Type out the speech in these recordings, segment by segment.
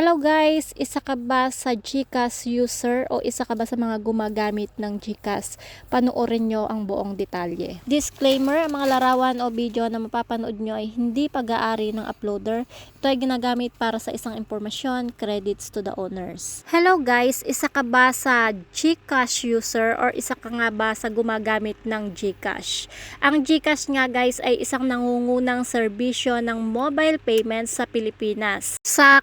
Hello guys, isa ka ba sa GCash user o isa ka ba sa mga gumagamit ng GCash? Panoorin nyo ang buong detalye. Disclaimer, ang mga larawan o video na mapapanood nyo ay hindi pag-aari ng uploader. Ito ay ginagamit para sa isang impormasyon, credits to the owners. Hello guys, isa ka ba sa GCash user or isa ka nga ba sa gumagamit ng GCash? Ang GCash nga guys ay isang nangungunang serbisyo ng mobile payments sa Pilipinas. Sa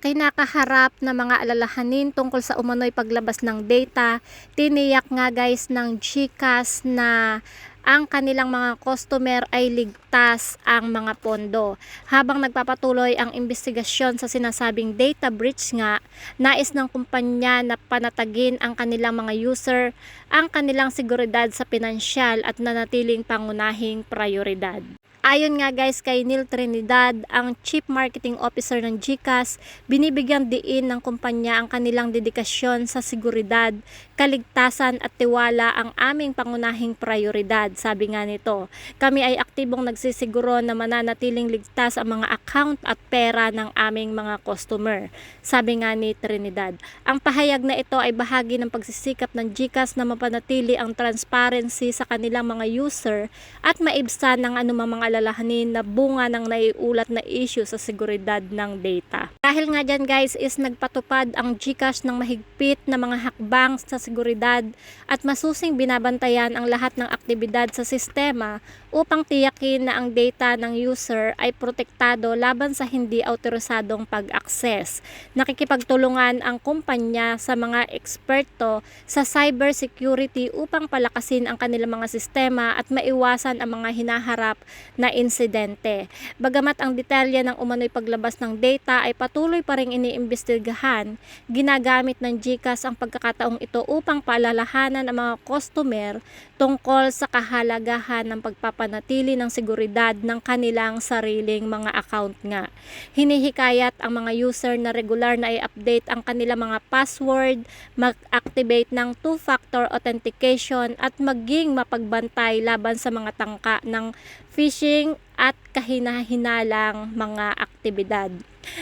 kinakaharap na mga alalahanin tungkol sa umano'y paglabas ng data, tiniyak nga guys ng GCash na ang kanilang mga customer ay ligtas ang mga pondo. Habang nagpapatuloy ang investigasyon sa sinasabing data breach nga, nais ng kumpanya na panatagin ang kanilang mga user ang kanilang seguridad sa pinansyal at nanatiling pangunahing prioridad. Ayon nga guys kay Neil Trinidad, ang Chief Marketing Officer ng GCash, binibigyan diin ng kumpanya ang kanilang dedikasyon sa seguridad, kaligtasan at tiwala ang aming pangunahing prioridad. Sabi nga nito, kami ay aktibong nagsisiguro na mananatiling ligtas ang mga account at pera ng aming mga customer. Sabi nga ni Trinidad, ang pahayag na ito ay bahagi ng pagsisikap ng GCash na mapanatili ang transparency sa kanilang mga user at maibsan ng anumang mga alalahanin na bunga ng naiulat na issue sa seguridad ng data. Dahil nga dyan guys is nagpatupad ang GCash ng mahigpit na mga hakbang sa seguridad at masusing binabantayan ang lahat ng aktibidad sa sistema upang tiyakin na ang data ng user ay protektado laban sa hindi autorisadong pag-access. Nakikipagtulungan ang kumpanya sa mga eksperto sa cybersecurity upang palakasin ang kanilang mga sistema at maiwasan ang mga hinaharap na insidente. Bagamat ang detalye ng umano'y paglabas ng data ay patuloy pa rin iniimbestigahan, ginagamit ng GCash ang pagkakataong ito upang paalalahanan ang mga customer tungkol sa kahalagahan ng pagpapanatili ng seguridad ng kanilang sariling mga account nga. Hinihikayat ang mga user na regular na i-update ang kanilang mga password, mag-activate ng two-factor authentication at maging mapagbantay laban sa mga tangka ng phishing at kahinahinalang mga aktibidad.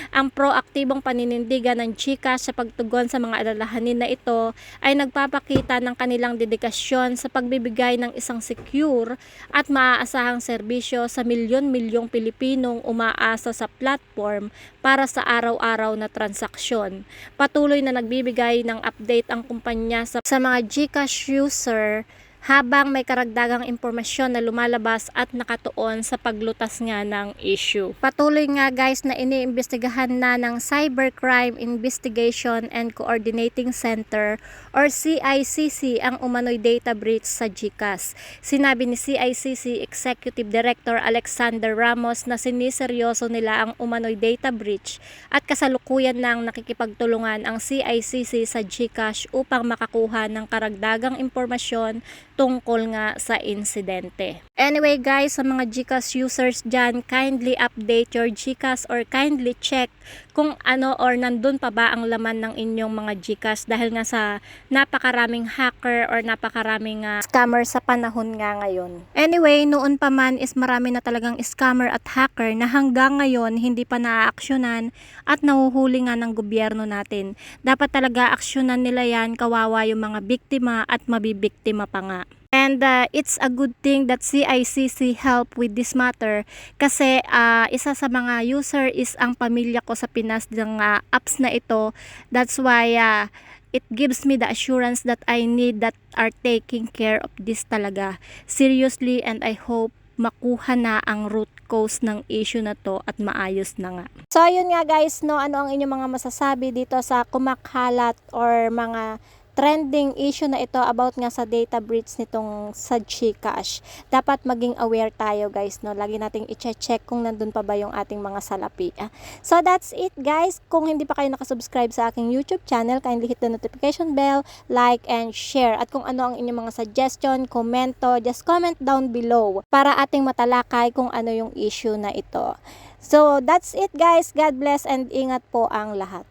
Ang proaktibong paninindigan ng GCash sa pagtugon sa mga alalahanin na ito ay nagpapakita ng kanilang dedikasyon sa pagbibigay ng isang secure at maaasahang serbisyo sa milyon-milyong Pilipinong umaasa sa platform para sa araw-araw na transaksyon. Patuloy na nagbibigay ng update ang kumpanya sa, sa mga GCash user habang may karagdagang impormasyon na lumalabas at nakatuon sa paglutas nga ng issue. Patuloy nga guys na iniimbestigahan na ng Cybercrime Investigation and Coordinating Center or CICC ang umano'y data breach sa GCash. Sinabi ni CICC Executive Director Alexander Ramos na siniseryoso nila ang umano'y data breach at kasalukuyan nang nakikipagtulungan ang CICC sa GCash upang makakuha ng karagdagang impormasyon tungkol nga sa insidente. Anyway guys, sa mga GCash users dyan, kindly update your GCash or kindly check kung ano or nandun pa ba ang laman ng inyong mga GCash dahil nga sa napakaraming hacker or napakaraming uh, scammer sa panahon nga ngayon. Anyway, noon pa man is marami na talagang scammer at hacker na hanggang ngayon hindi pa naaaksyonan at nahuhuli nga ng gobyerno natin. Dapat talaga aksyonan nila yan kawawa yung mga biktima at mabibiktima pa nga. And uh, it's a good thing that CICC help with this matter kasi uh, isa sa mga user is ang pamilya ko sa Pinas ng uh, apps na ito. That's why uh, it gives me the assurance that I need that are taking care of this talaga. Seriously and I hope makuha na ang root cause ng issue na to at maayos na nga. So ayun nga guys, no, ano ang inyong mga masasabi dito sa kumakalat or mga trending issue na ito about nga sa data breach nitong sa Gcash. Dapat maging aware tayo guys, no? Lagi nating i-check kung nandun pa ba yung ating mga salapi. Ah. So that's it guys. Kung hindi pa kayo nakasubscribe sa aking YouTube channel, kindly hit the notification bell, like and share. At kung ano ang inyong mga suggestion, komento, just comment down below para ating matalakay kung ano yung issue na ito. So that's it guys. God bless and ingat po ang lahat.